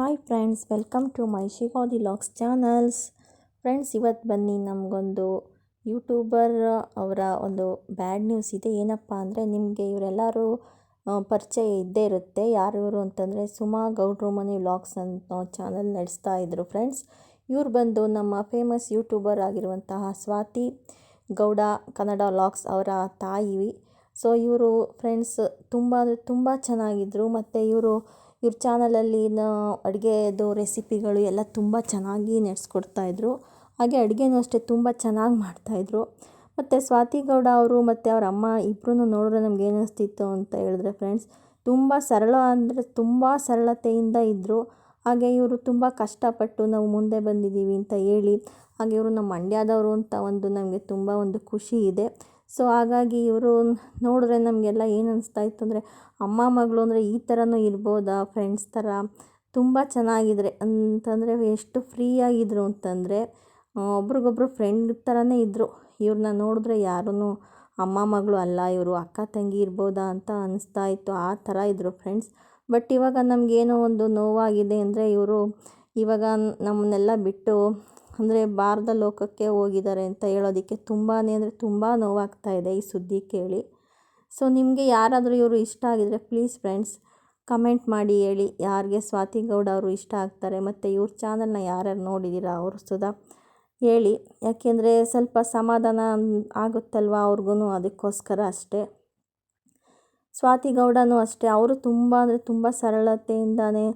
Hi friends welcome to my Shivadi locks channels friends ಇವತ್ತು ಬನ್ನಿ ನಮಗೊಂದು ಯೂಟ್ಯೂಬರ್ ಅವರ ಒಂದು ಬ್ಯಾಡ್ ನ್ಯೂಸ್ ಇದೆ. ಏನಪ್ಪ ಅಂದರೆ ನಿಮಗೆ ಇವರೆಲ್ಲರೂ ಪರಿಚಯ ಇದ್ದೇ ಇರುತ್ತೆ. ಯಾರು ಅಂತಂದರೆ ಸುಮಾ ಗೌಡ್ರು ಮನೆ ವ್ಲಾಗ್ಸ್ ಅಂತ ಚಾನಲ್ ನಡೆಸ್ತಾ ಇದ್ದರು ಫ್ರೆಂಡ್ಸ್ ಇವ್ರು ಬಂದು ನಮ್ಮ ಫೇಮಸ್ ಯೂಟ್ಯೂಬರ್ ಆಗಿರುವಂತಹ ಸ್ವಾತಿ ಗೌಡ, ಕನ್ನಡ ವ್ಲಾಗ್ಸ್ ಅವರ ತಾಯಿ. ಸೊ ಇವರು ಫ್ರೆಂಡ್ಸ್ ತುಂಬ ಅಂದರೆ ತುಂಬ ಚೆನ್ನಾಗಿದ್ದರು ಮತ್ತು ಇವರು ಇವ್ರ ಚಾನಲಲ್ಲಿನ ಅಡುಗೆದು ರೆಸಿಪಿಗಳು ಎಲ್ಲ ತುಂಬ ಚೆನ್ನಾಗಿ ನಡೆಸ್ಕೊಡ್ತಾಯಿದ್ರು ಹಾಗೆ ಅಡುಗೆನೂ ಅಷ್ಟೇ ತುಂಬ ಚೆನ್ನಾಗಿ ಮಾಡ್ತಾಯಿದ್ರು ಮತ್ತು ಸ್ವಾತಿ ಗೌಡ ಅವರು ಮತ್ತು ಅವ್ರ ಅಮ್ಮ ಇಬ್ಬರೂ ನೋಡಿದ್ರೆ ನಮ್ಗೆ ಏನು ಅನಿಸ್ತಿತ್ತು ಅಂತ ಹೇಳಿದ್ರೆ ಫ್ರೆಂಡ್ಸ್ ತುಂಬ ಸರಳ ಅಂದರೆ ತುಂಬ ಸರಳತೆಯಿಂದ ಇದ್ದರು ಹಾಗೆ ಇವರು ತುಂಬ ಕಷ್ಟಪಟ್ಟು ನಾವು ಮುಂದೆ ಬಂದಿದ್ದೀವಿ ಅಂತ ಹೇಳಿ, ಹಾಗೆ ಇವರು ನಮ್ಮ ಮಂಡ್ಯದವರು ಅಂತ ಒಂದು ನಮಗೆ ತುಂಬ ಒಂದು ಖುಷಿ ಇದೆ. ಸೊ ಹಾಗಾಗಿ ಇವರು ನೋಡಿದ್ರೆ ನಮಗೆಲ್ಲ ಏನು ಅನಿಸ್ತಾ ಇತ್ತು ಅಂದರೆ, ಅಮ್ಮ ಮಗಳು ಅಂದರೆ ಈ ಥರನೂ ಇರ್ಬೋದಾ ಫ್ರೆಂಡ್ಸ್ ಥರ? ತುಂಬ ಚೆನ್ನಾಗಿದ್ರೆ. ಅಂತಂದರೆ ಎಷ್ಟು ಫ್ರೀಯಾಗಿದ್ರು ಅಂತಂದರೆ ಒಬ್ರಿಗೊಬ್ರು ಫ್ರೆಂಡ್ ಥರನೇ ಇದ್ದರು ಇವ್ರನ್ನ ನೋಡಿದ್ರೆ ಯಾರೂ ಅಮ್ಮ ಮಗಳು ಅಲ್ಲ, ಇವರು ಅಕ್ಕ ತಂಗಿ ಇರ್ಬೋದಾ ಅಂತ ಅನಿಸ್ತಾ ಇತ್ತು. ಆ ಥರ ಇದ್ದರು ಫ್ರೆಂಡ್ಸ್. ಬಟ್ ಇವಾಗ ನಮಗೇನೋ ಒಂದು ನೋವಾಗಿದೆ ಅಂದರೆ ಇವರು ಇವಾಗ ನಮ್ಮನ್ನೆಲ್ಲ ಬಿಟ್ಟು ಅಂದರೆ ಬಾರದ ಲೋಕಕ್ಕೆ ಹೋಗಿದ್ದಾರೆ ಅಂತ ಹೇಳೋದಕ್ಕೆ ತುಂಬಾ ಅಂದರೆ ತುಂಬ ನೋವಾಗ್ತಾ ಇದೆ ಈ ಸುದ್ದಿ ಕೇಳಿ. ಸೊ ನಿಮಗೆ ಯಾರಾದರೂ ಇವರು ಇಷ್ಟ ಆಗಿದರೆ ಪ್ಲೀಸ್ ಫ್ರೆಂಡ್ಸ್ ಕಮೆಂಟ್ ಮಾಡಿ ಹೇಳಿ. ಯಾರಿಗೆ ಸ್ವಾತಿ ಗೌಡ ಅವರು ಇಷ್ಟ ಆಗ್ತಾರೆ ಮತ್ತು ಇವ್ರ ಚಾನಲ್ನ ಯಾರ್ಯಾರು ನೋಡಿದ್ದೀರಾ ಅವರು ಸುಧಾ ಹೇಳಿ. ಯಾಕೆಂದರೆ ಸ್ವಲ್ಪ ಸಮಾಧಾನ ಆಗುತ್ತಲ್ವ ಅವ್ರಿಗೂ ಅದಕ್ಕೋಸ್ಕರ ಅಷ್ಟೇ. ಸ್ವಾತಿ ಗೌಡನೂ ಅಷ್ಟೇ. ಅವರು ತುಂಬ ಅಂದರೆ ತುಂಬ ಸರಳತೆಯಿಂದನೇ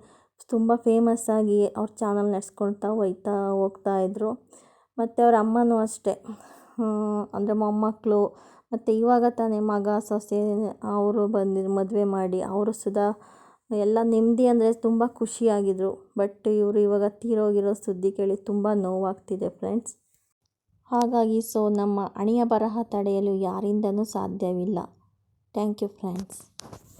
ತುಂಬ ಫೇಮಸ್ ಆಗಿ ಅವ್ರ ಚಾನಲ್ ನಡೆಸ್ಕೊಳ್ತಾ ಹೋಯ್ತಾ ಹೋಗ್ತಾಯಿದ್ರು ಮತ್ತು ಅವ್ರ ಅಮ್ಮನೂ ಅಷ್ಟೇ. ಅಂದರೆ ಮೊಮ್ಮಕ್ಕಳು ಮತ್ತು ಇವಾಗ ತಾನೇ ಮಗ, ಸೊಸೆ ಅವರು ಬಂದಿದ್ದು ಮದುವೆ ಮಾಡಿ ಅವರು ಸುದಾ ಎಲ್ಲ ನೆಮ್ಮದಿ ಅಂದರೆ ತುಂಬ ಖುಷಿಯಾಗಿದ್ದರು ಬಟ್ ಇವರು ಇವಾಗ ತೀರೋಗಿರೋ ಸುದ್ದಿ ಕೇಳಿ ತುಂಬ ನೋವಾಗ್ತಿದೆ ಫ್ರೆಂಡ್ಸ್ ಹಾಗಾಗಿ ಸೊ ನಮ್ಮ ಅಣಿಯ ಬರಹ ತಡೆಯಲು ಯಾರಿಂದನೂ ಸಾಧ್ಯವಿಲ್ಲ. Thank you friends